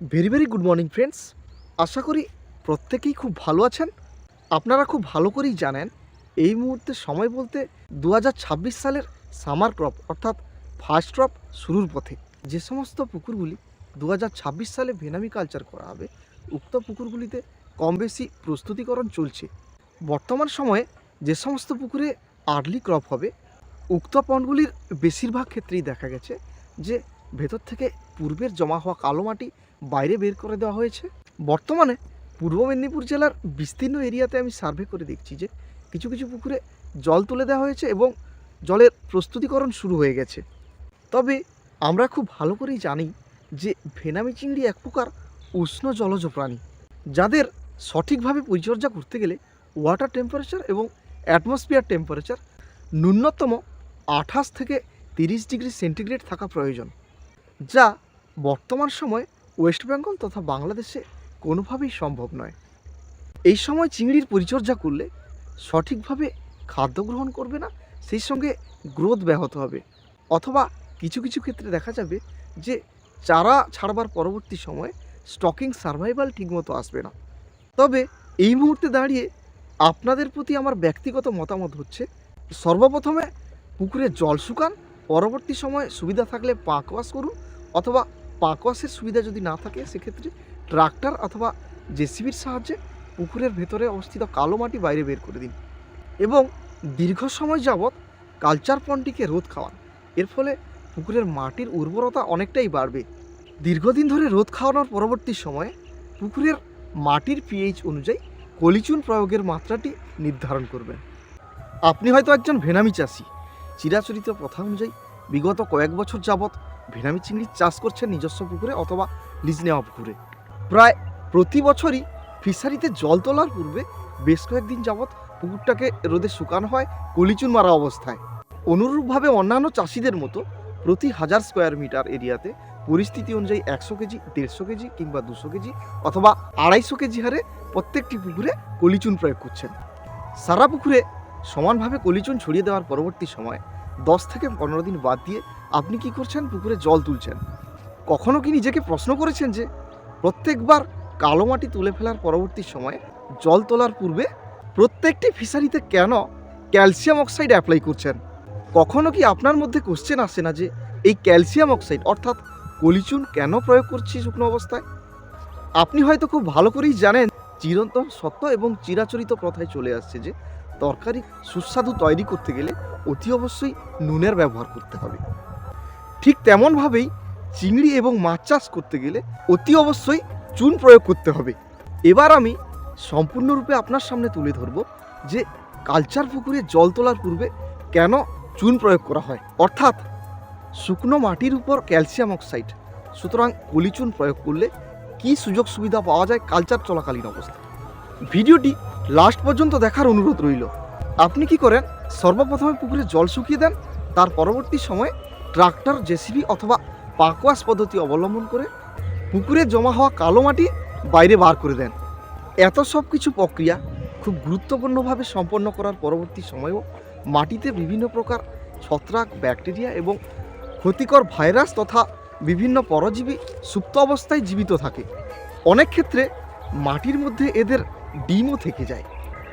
Very very good morning friends আশা করি প্রত্যেকেই খুব ভালো আছেন। আপনারা খুব ভালো করেই জানেন, এই মুহূর্তে সময় বলতে দু হাজার ছাব্বিশ সালের সামার ক্রপ অর্থাৎ ফার্স্ট ক্রপ শুরুর পথে। যে সমস্ত পুকুরগুলি দু হাজার ছাব্বিশ সালে ভেনামি কালচার করা হবে, উক্ত পুকুরগুলিতে কম বেশি প্রস্তুতিকরণ চলছে। বর্তমান সময়ে যে সমস্ত পুকুরে আর্লি ক্রপ হবে, উক্ত পন্ডগুলির বেশিরভাগ ক্ষেত্রেই দেখা গেছে যে ভেতর থেকে পূর্বের জমা হওয়া কালো মাটি বাইরে বের করে দেওয়া হয়েছে। বর্তমানে পূর্ব মেদিনীপুর জেলার বিস্তীর্ণ এরিয়াতে আমি সার্ভে করে দেখছি যে কিছু কিছু পুকুরে জল তুলে দেওয়া হয়েছে এবং জলের প্রস্তুতিকরণ শুরু হয়ে গেছে। তবে আমরা খুব ভালো করেই জানি যে ভেনামি চিংড়ি এক প্রকার উষ্ণ জলজ প্রাণী, যাদের সঠিকভাবে পরিচর্যা করতে গেলে ওয়াটার টেম্পারেচার এবং অ্যাটমসফিয়ার টেম্পারেচার ন্যূনতম আঠাশ থেকে তিরিশ ডিগ্রি সেন্টিগ্রেড থাকা প্রয়োজন। যা বর্তমান সময়ে ওয়েস্ট বেঙ্গল তথা বাংলাদেশে কোনোভাবেই সম্ভব নয়। এই সময় চিংড়ির পরিচর্যা করলে সঠিকভাবে খাদ্য গ্রহণ করবে না, সেই সঙ্গে গ্রোথ ব্যাহত হবে। অথবা কিছু কিছু ক্ষেত্রে দেখা যাবে যে চারা ছাড়বার পরবর্তী সময়ে স্টকিং সার্ভাইভাল ঠিকমতো আসবে না। তবে এই মুহূর্তে দাঁড়িয়ে আপনাদের প্রতি আমার ব্যক্তিগত মতামত হচ্ছে, সর্বপ্রথমে পুকুরে জল শুকান পরবর্তী সময়ে সুবিধা থাকলে পাক ওয়াশ করুন অথবা পাক ওয়াশের সুবিধা যদি না থাকে, সেক্ষেত্রে ট্রাক্টর অথবা জেসিবির সাহায্যে পুকুরের ভেতরে অবস্থিত কালো মাটি বাইরে বের করে দিন এবং দীর্ঘ সময় যাবৎ কালচার পন্টিকে রোদ খাওয়ান। এর ফলে পুকুরের মাটির উর্বরতা অনেকটাই বাড়বে। দীর্ঘদিন ধরে রোদ খাওয়ানোর পরবর্তী সময়ে পুকুরের মাটির পিএইচ অনুযায়ী কলিচুন প্রয়োগের মাত্রাটি নির্ধারণ করবেন। আপনি হয়তো একজন ভেনামি চাষি। চিরাচরিত প্রথা অনুযায়ী বিগত কয়েক বছর যাবৎ ভেনামি চিংড়ির চাষ করছেন নিজস্ব পুকুরে অথবা লিজ নেওয়া পুকুরে। প্রায় প্রতি বছরই ফিশারিতে জল তোলার পূর্বে বেশ কয়েকদিন যাবৎ পুকুরটাকে রোদে শুকানো হয় কলিচুন মারা অবস্থায়। অনুরূপভাবে অন্যান্য চাষিদের মতো প্রতি হাজার স্কোয়ার মিটার এরিয়াতে পরিস্থিতি অনুযায়ী একশো কেজি, দেড়শো কেজি কিংবা দুশো কেজি অথবা আড়াইশো কেজি হারে প্রত্যেকটি পুকুরে কলিচুন প্রয়োগ করছেন। সারা পুকুরে সমানভাবে কলিচুন ছড়িয়ে দেওয়ার পরবর্তী সময় দশ থেকে পনেরো দিন বাদ দিয়ে আপনি কি করছেন? পুকুরে জল তুলছেন। কখনো কি নিজেকে প্রশ্ন করেছেন যে, প্রত্যেকবার কালো মাটি তুলে ফেলার পরবর্তী সময়ে জল তোলার পূর্বে প্রত্যেকটি ফিশারিতে কেন ক্যালসিয়াম অক্সাইড অ্যাপ্লাই করছেন? কখনো কি আপনার মধ্যে কোশ্চেন আসে না যে, এই ক্যালসিয়াম অক্সাইড অর্থাৎ কলিচুন কেন প্রয়োগ করছি শুকনো অবস্থায়? আপনি হয়তো খুব ভালো করেই জানেন, চিরন্তন সত্য এবং চিরাচরিত প্রথায় চলে আসছে যে তরকারি সুস্বাদু তৈরি করতে গেলে অতি অবশ্যই নুনের ব্যবহার করতে হবে। ঠিক তেমনভাবেই চিংড়ি এবং মাছ চাষ করতে গেলে অতি অবশ্যই চুন প্রয়োগ করতে হবে। এবার আমি সম্পূর্ণরূপে আপনার সামনে তুলে ধরব যে কালচার পুকুরে জল তোলার পূর্বে কেন চুন প্রয়োগ করা হয়। অর্থাৎ শুকনো মাটির উপর ক্যালসিয়াম অক্সাইড, সুতরাং পলিচুন প্রয়োগ করলে কী সুযোগ সুবিধা পাওয়া যায় কালচার চলাকালীন অবস্থায় ভিডিওটি লাস্ট পর্যন্ত দেখার অনুরোধ রইল। আপনি কি করেন? সর্বপ্রথমে পুকুরে জল শুকিয়ে দেন, তার পরবর্তী সময়ে ট্রাক্টর, জেসিবি অথবা পাকওয়াশ পদ্ধতি অবলম্বন করে পুকুরে জমা হওয়া কালো মাটি বাইরে বার করে দেন। এত সব কিছু প্রক্রিয়া খুব গুরুত্বপূর্ণভাবে সম্পন্ন করার পরবর্তী সময়েও মাটিতে বিভিন্ন প্রকার ছত্রাক, ব্যাকটেরিয়া এবং ক্ষতিকর ভাইরাস তথা বিভিন্ন পরজীবী সুপ্ত অবস্থায় জীবিত থাকে। অনেক ক্ষেত্রে মাটির মধ্যে এদের ডিমও থেকে যায়।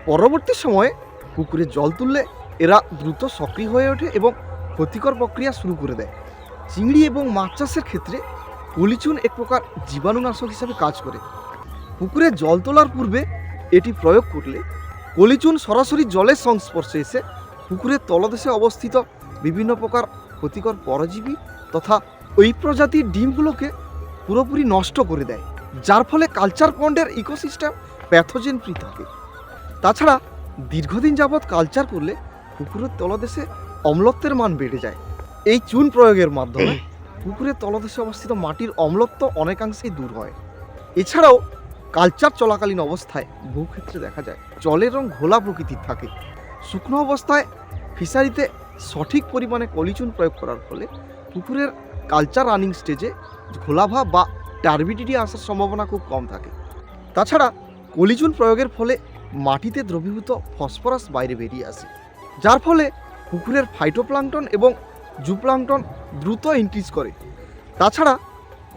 পরবর্তী সময়ে পুকুরে জল তুললে এরা দ্রুত সক্রিয় হয়ে ওঠে এবং ক্ষতিকর প্রক্রিয়া শুরু করে দেয়। চিংড়ি এবং মাছ চাষের ক্ষেত্রে পলিচুন এক প্রকার জীবাণুনাশক হিসাবে কাজ করে। পুকুরে জল তোলার পূর্বে এটি প্রয়োগ করলে কলিচুন সরাসরি জলের সংস্পর্শে এসে পুকুরের তলদেশে অবস্থিত বিভিন্ন প্রকার ক্ষতিকর পরজীবী তথা ওই প্রজাতির ডিমগুলোকে পুরোপুরি নষ্ট করে দেয়, যার ফলে কালচার পন্ডের ইকোসিস্টেম প্যাথোজেন ফ্রি থাকে তাছাড়া দীর্ঘদিন যাবৎ কালচার করলে পুকুরের তলদেশে অম্লত্বের মান বেড়ে যায়। এই চুন প্রয়োগের মাধ্যমে পুকুরের তলদেশে অবস্থিত মাটির অম্লত্ব অনেকাংশেই দূর হয়। এছাড়াও কালচার চলাকালীন অবস্থায় বহু ক্ষেত্রে দেখা যায়, জলের রং ঘোলা প্রকৃতির থাকে। শুকনো অবস্থায় ফিশারিতে সঠিক পরিমাণে কলিচুন প্রয়োগ করার ফলে পুকুরের কালচার রানিং স্টেজে ঘোলাভাব বা টার্বিডিটি আসার সম্ভাবনা খুব কম থাকে। তাছাড়া কলিচুন প্রয়োগের ফলে মাটিতে দ্রবীভূত ফসফরাস বাইরে বেরিয়ে আসে, যার ফলে পুকুরের ফাইটোপ্লাংটন এবং জুপ্লাঙ্কটন দ্রুত ইনক্রিজ করে। তাছাড়া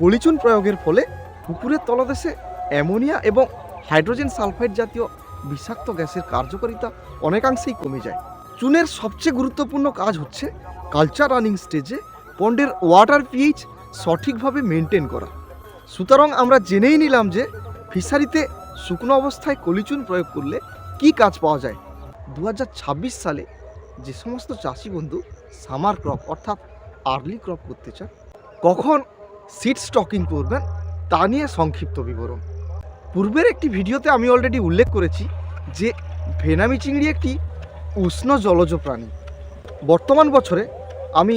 কলিচুন প্রয়োগের ফলে পুকুরের তলদেশে অ্যামোনিয়া এবং হাইড্রোজেন সালফাইড জাতীয় বিষাক্ত গ্যাসের কার্যকারিতা অনেকাংশেই কমে যায়। চুনের সবচেয়ে গুরুত্বপূর্ণ কাজ হচ্ছে কালচার রানিং স্টেজে পন্ডের ওয়াটার পিএইচ সঠিকভাবে মেনটেন করা। সুতরাং আমরা জেনেই নিলাম যে ফিশারিতে শুকনো অবস্থায় কলিচুন প্রয়োগ করলে কি কাজ পাওয়া যায়? দু হাজার ছাব্বিশ সালে যে সমস্ত চাষি বন্ধু সামার ক্রপ অর্থাৎ আর্লি ক্রপ করতে চান, কখন সিড স্টকিং করবেন তা নিয়ে সংক্ষিপ্ত বিবরণ। পূর্বের একটি ভিডিওতে আমি অলরেডি উল্লেখ করেছি যে ভেনামি চিংড়ি একটি উষ্ণ জলজ প্রাণী। বর্তমান বছরে আমি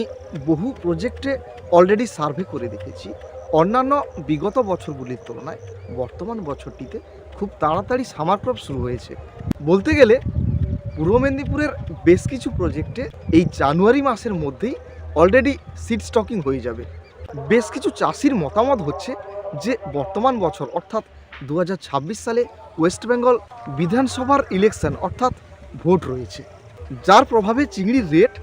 বহু প্রজেক্টে অলরেডি সার্ভে করে দেখেছি। অন্যান্য বিগত বছরগুলির তুলনায় বর্তমান বছরটিতে খুব তাড়াতাড়ি সামার ক্রপ শুরু হয়েছে। বলতে গেলে, পূর্ব মেদিনীপুরের বেশ কিছু প্রজেক্টে এই জানুয়ারি মাসের মধ্যেই অলরেডি সিড স্টকিং হয়ে যাবে। বেশ কিছু চাষির মতামত হচ্ছে যে, বর্তমান বছর, অর্থাৎ দু হাজার ছাব্বিশ সালে ওয়েস্ট বেঙ্গল বিধানসভার ইলেকশন অর্থাৎ ভোট রয়েছে। যার প্রভাবে চিংড়ির রেট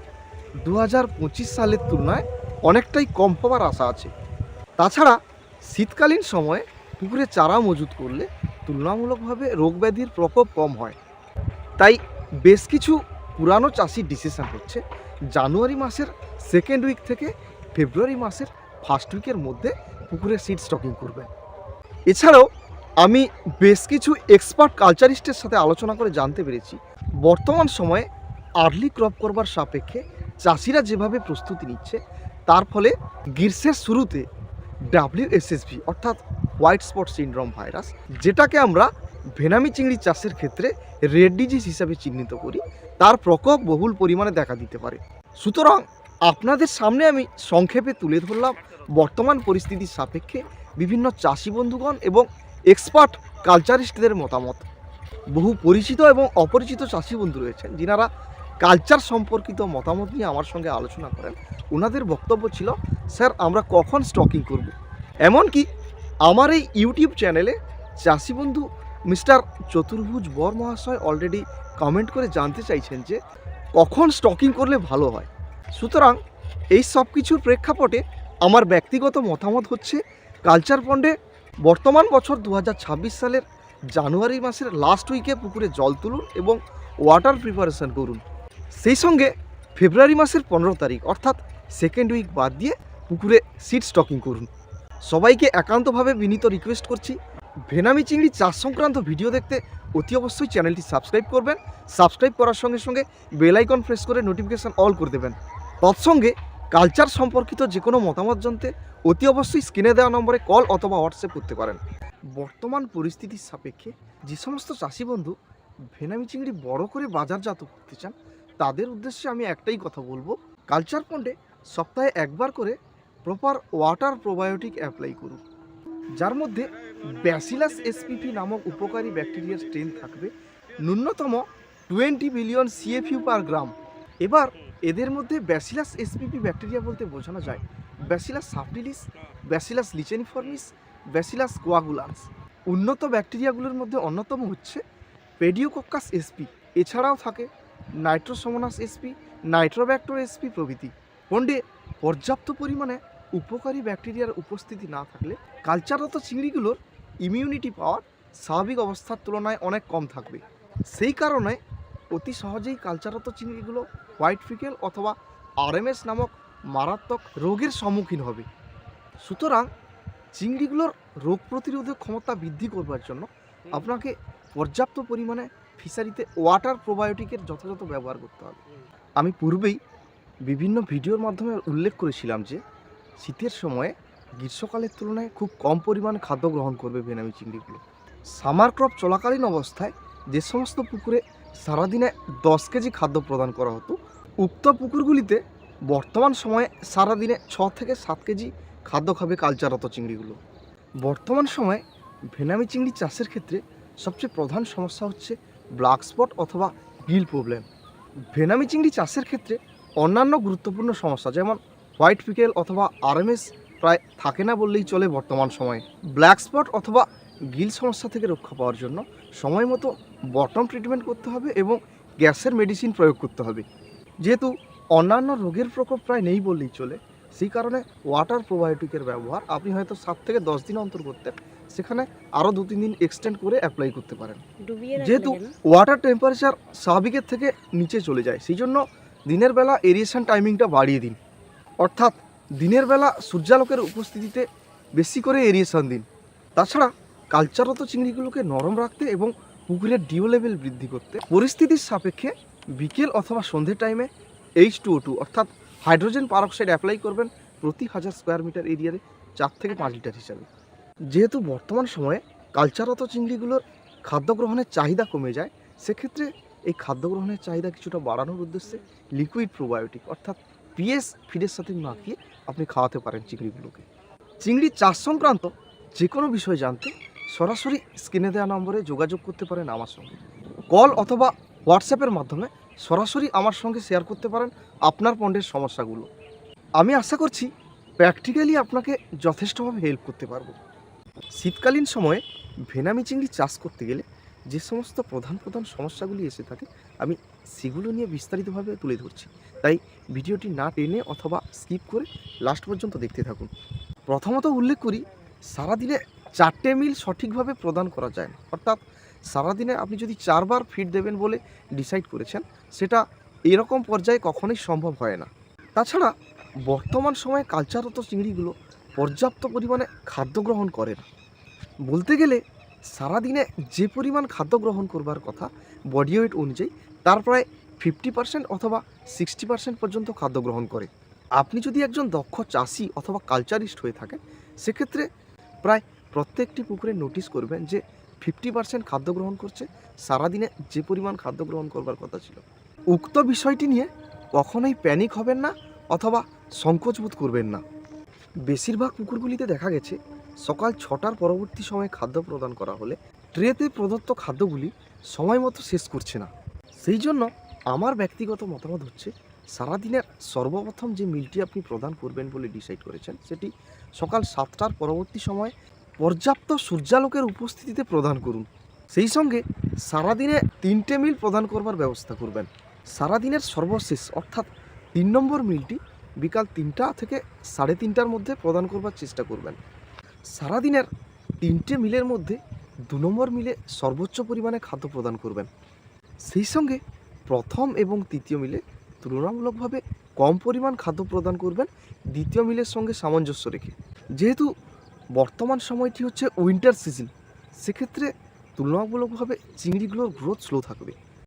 দু হাজার পঁচিশ সালের তুলনায় অনেকটাই কম হওয়ার আশা আছে। তাছাড়া শীতকালীন সময়ে পুকুরে চারা মজুত করলে তুলনামূলকভাবে রোগব্যাধির প্রকোপ কম হয়। তাই বেশ কিছু পুরানো চাষির ডিসিশন হচ্ছে জানুয়ারি মাসের সেকেন্ড উইক থেকে ফেব্রুয়ারি মাসের ফার্স্ট উইকের মধ্যে পুকুরে সিড স্টকিং করবেন। এছাড়াও আমি বেশ কিছু এক্সপার্ট কালচারিস্টের সাথে আলোচনা করে জানতে পেরেছি। বর্তমান সময়ে আর্লি ক্রপ করবার সাপেক্ষে চাষিরা যেভাবে প্রস্তুতি নিচ্ছে, তার ফলে গ্রীষ্মের শুরুতে ডাব্লিউএসএসভি অর্থাৎ হোয়াইট স্পট সিনড্রোম ভাইরাস, যেটাকে আমরা ভেনামি চিংড়ি চাষের ক্ষেত্রে রেড ডিজিজ হিসাবে চিহ্নিত করি। তার প্রকোপ বহুল পরিমাণে দেখা দিতে পারে। সুতরাং আপনাদের সামনে আমি সংক্ষেপে তুলে ধরলাম বর্তমান পরিস্থিতির সাপেক্ষে বিভিন্ন চাষি বন্ধুগণ এবং এক্সপার্ট কালচারিস্টদের মতামত। বহু পরিচিত এবং অপরিচিত চাষি বন্ধু রয়েছেন, যিনারা কালচার সম্পর্কিত মতামত নিয়ে আমার সঙ্গে আলোচনা করেন। ওনাদের বক্তব্য ছিল, স্যার, আমরা কখন স্টকিং করব? এমনকি আমার এই ইউটিউব চ্যানেলে চাষি বন্ধু মিস্টার চতুর্ভুজ বর মহাশয় অলরেডি কমেন্ট করে জানতে চাইছেন যে কখন স্টকিং করলে ভালো হয়। সুতরাং এই সব কিছুর প্রেক্ষাপটে আমার ব্যক্তিগত মতামত হচ্ছে কালচার পন্ডে বর্তমান বছর দু হাজার ছাব্বিশ সালের জানুয়ারি মাসের লাস্ট উইকে পুকুরে জল তুলুন এবং ওয়াটার প্রিপারেশন করুন। সেই সঙ্গে ফেব্রুয়ারি মাসের পনেরো তারিখ অর্থাৎ সেকেন্ড উইক বাদ দিয়ে পুকুরে সিড স্টকিং করুন। সবাইকে একান্তভাবে বিনীত রিকোয়েস্ট করছি। ভেনামি চিংড়ি চাষ সংক্রান্ত ভিডিও দেখতে অতি অবশ্যই চ্যানেলটি সাবস্ক্রাইব করবেন। সাবস্ক্রাইব করার সঙ্গে সঙ্গে বেলাইকন প্রেস করে নোটিফিকেশান অল করে দেবেন। তৎসঙ্গে কালচার সম্পর্কিত যে কোনো মতামত জানতে অতি অবশ্যই স্ক্রিনে দেওয়া নম্বরে কল অথবা হোয়াটসঅ্যাপ করতে পারেন। বর্তমান পরিস্থিতির সাপেক্ষে যে সমস্ত চাষি বন্ধু ভেনামি চিংড়ি বড় করে বাজারজাত করতে চান, তাদের উদ্দেশ্যে আমি একটাই কথা বলব। কালচার পন্ডে সপ্তাহে একবার করে প্রপার ওয়াটার প্রোবায়োটিক অ্যাপ্লাই করুন। যার মধ্যে ব্যাসিলাস এসপিপি নামক উপকারী ব্যাকটেরিয়ার স্ট্রেন থাকবে, ন্যূনতম টোয়েন্টি বিলিয়ন সিএফইউ পার গ্রাম। এবার এদের মধ্যে ব্যাসিলাস এসপিপি ব্যাকটেরিয়া বলতে বোঝানো যায়। Bacillus subtilis Bacillus licheniformis, Bacillus coagulans. উন্নত ব্যাকটেরিয়াগুলোর মধ্যে অন্যতম হচ্ছে পেডিওকক্কাস এসপি। এছাড়াও থাকে নাইট্রোসোমোনাস এসপি, নাইট্রোব্যাক্টর এসপি প্রভৃতি। পণ্ডে পর্যাপ্ত পরিমাণে উপকারী ব্যাকটেরিয়ার উপস্থিতি না থাকলে কালচারগত চিংড়িগুলোর ইমিউনিটি পাওয়ার স্বাভাবিক অবস্থার তুলনায় অনেক কম থাকবে। সেই কারণে অতি সহজেই কালচারগত চিংড়িগুলো হোয়াইট ফিকেল অথবা আরএমএস নামক মারাত্মক রোগের সম্মুখীন হবে। সুতরাং চিংড়িগুলোর রোগ প্রতিরোধের ক্ষমতা বৃদ্ধি করবার জন্য আপনাকে পর্যাপ্ত পরিমাণে ফিশারিতে ওয়াটার প্রোবায়োটিকের যথাযথ ব্যবহার করতে হবে। আমি পূর্বেই বিভিন্ন ভিডিওর মাধ্যমে উল্লেখ করেছিলাম যে শীতের সময়ে গ্রীষ্মকালের তুলনায় খুব কম পরিমাণ খাদ্য গ্রহণ করবে ভেনামি চিংড়িগুলো। সামার ক্রপ চলাকালীন অবস্থায় যে সমস্ত পুকুরে সারাদিনে দশ কেজি খাদ্য প্রদান করা হতো, উক্ত পুকুরগুলিতে বর্তমান সময়ে সারাদিনে ছ থেকে সাত কেজি খাদ্য খাবে কালচারত চিংড়িগুলো। বর্তমান সময়ে ভেনামি চিংড়ি চাষের ক্ষেত্রে সবচেয়ে প্রধান সমস্যা হচ্ছে ব্ল্যাক স্পট অথবা গিল প্রবলেম। ভেনামি চিংড়ি চাষের ক্ষেত্রে অন্যান্য গুরুত্বপূর্ণ সমস্যা যেমন হোয়াইট পিকেল অথবা আরএমএস প্রায় থাকে না বললেই চলে বর্তমান সময়ে। ব্ল্যাক স্পট অথবা গিল সমস্যা থেকে রক্ষা পাওয়ার জন্য সময় মতো বটম ট্রিটমেন্ট করতে হবে এবং গ্যাসের মেডিসিন প্রয়োগ করতে হবে। যেহেতু অন্যান্য রোগের প্রকোপ প্রায় নেই বললেই চলে সেই কারণে ওয়াটার প্রোবায়োটিকের ব্যবহার আপনি হয়তো সাত থেকে দশ দিন অন্তর করতেন সেখানে আরও দু তিন দিন এক্সটেন্ড করে অ্যাপ্লাই করতে পারেন। যেহেতু ওয়াটার টেম্পারেচার স্বাভাবিকের থেকে নিচে চলে যায় সেই জন্য দিনের বেলা এরিয়েশন টাইমিংটা বাড়িয়ে দিন। অর্থাৎ দিনের বেলা সূর্যালোকের উপস্থিতিতে বেশি করে এরিয়েশন দিন। তাছাড়া কালচারত চিংড়িগুলোকে নরম রাখতে এবং পুকুরের ডিও লেভেল বৃদ্ধি করতে পরিস্থিতির সাপেক্ষে বিকেল অথবা সন্ধ্যে টাইমে এইচ টু টু অর্থাৎ হাইড্রোজেন পারক্সাইড অ্যাপ্লাই করবেন প্রতি হাজার স্কোয়ার মিটার এরিয়ারে চার থেকে পাঁচ লিটার হিসাবে। যেহেতু বর্তমান সময়ে কালচারত চিংড়িগুলোর খাদ্য গ্রহণের চাহিদা কমে যায়, সেক্ষেত্রে এই খাদ্য গ্রহণের চাহিদা কিছুটা বাড়ানোর উদ্দেশ্যে লিকুইড প্রোবায়োটিক অর্থাৎ পিএস, ফিডের সাথে মাখিয়ে আপনি খাওয়াতে পারেন চিংড়িগুলোকে। চিংড়ি চাষ সংক্রান্ত যে কোনো বিষয় জানতে সরাসরি স্ক্রিনে দেওয়া নম্বরে যোগাযোগ করতে পারেন আমার সঙ্গে। কল অথবা হোয়াটসঅ্যাপের মাধ্যমে সরাসরি আমার সঙ্গে শেয়ার করতে পারেন আপনার পণ্ডের সমস্যাগুলো। আমি আশা করছি প্র্যাকটিক্যালি আপনাকে যথেষ্টভাবে হেল্প করতে পারব। শীতকালীন সময়ে ভেনামি চিংড়ি চাষ করতে গেলে যে সমস্ত প্রধান প্রধান সমস্যাগুলি এসে থাকে, আমি সেগুলো নিয়ে বিস্তারিতভাবে তুলে ধরছি। তাই ভিডিওটি না টেনে অথবা স্কিপ করে লাস্ট পর্যন্ত দেখতে থাকুন। প্রথমত উল্লেখ করি, সারাদিনে চারটে মিল সঠিকভাবে প্রদান করা যায় না। অর্থাৎ সারাদিনে আপনি যদি চারবার ফিড দেবেন বলে ডিসাইড করেছেন, সেটা এরকম পর্যায়ে কখনোই সম্ভব হয় না। তাছাড়া বর্তমান সময়ে কালচারত চিংড়িগুলো পর্যাপ্ত পরিমাণে খাদ্য গ্রহণ করে না। বলতে গেলে, সারাদিনে যে পরিমাণ খাদ্য গ্রহণ করবার কথা বডি ওয়েট অনুযায়ী তার প্রায় ফিফটি পার্সেন্ট অথবা সিক্সটি পার্সেন্ট পর্যন্ত খাদ্য গ্রহণ করে। আপনি যদি একজন দক্ষ চাষি অথবা কালচারিস্ট হয়ে থাকেন, সেক্ষেত্রে প্রায় প্রত্যেকটি পুকুরে নোটিশ করবেন যে ফিফটি পার্সেন্ট খাদ্য গ্রহণ করছে, সারাদিনে যে পরিমাণ খাদ্য গ্রহণ করবার কথা ছিল। উক্ত বিষয়টি নিয়ে কখনোই প্যানিক হবেন না অথবা সংকোচবোধ করবেন না। বেশিরভাগ পুকুরগুলিতে দেখা গেছে, সকাল ছটার পরবর্তী সময়ে খাদ্য প্রদান করা হলে ট্রেতে প্রদত্ত খাদ্যগুলি সময় মতো শেষ করছে না। সেই জন্য আমার ব্যক্তিগত মতামত হচ্ছে, সারাদিনের সর্বপ্রথম যে মিলটি আপনি প্রদান করবেন বলে ডিসাইড করেছেন, সেটি সকাল সাতটার পরবর্তী সময়ে পর্যাপ্ত সূর্যালোকের উপস্থিতিতে প্রদান করুন। সেই সঙ্গে সারাদিনে তিনটে মিল প্রদান করবার ব্যবস্থা করবেন। সারাদিনের সর্বশেষ, অর্থাৎ তিন নম্বর মিলটি বিকাল তিনটা থেকে সাড়ে তিনটার মধ্যে প্রদান করবার চেষ্টা করবেন। সারাদিনের তিনটে মিলের মধ্যে দু নম্বর মিলে সর্বোচ্চ পরিমাণে খাদ্য প্রদান করবেন। সেই সঙ্গে প্রথম এবং তৃতীয় মিলে তুলনামূলকভাবে কম পরিমাণ খাদ্য প্রদান করবেন দ্বিতীয় মিলের সঙ্গে সামঞ্জস্য রেখে। যেহেতু বর্তমান সময়টি হচ্ছে উইন্টার সিজন সেক্ষেত্রে তুলনামূলকভাবে চিংড়িগুলোর গ্রোথ স্লো থাকবে।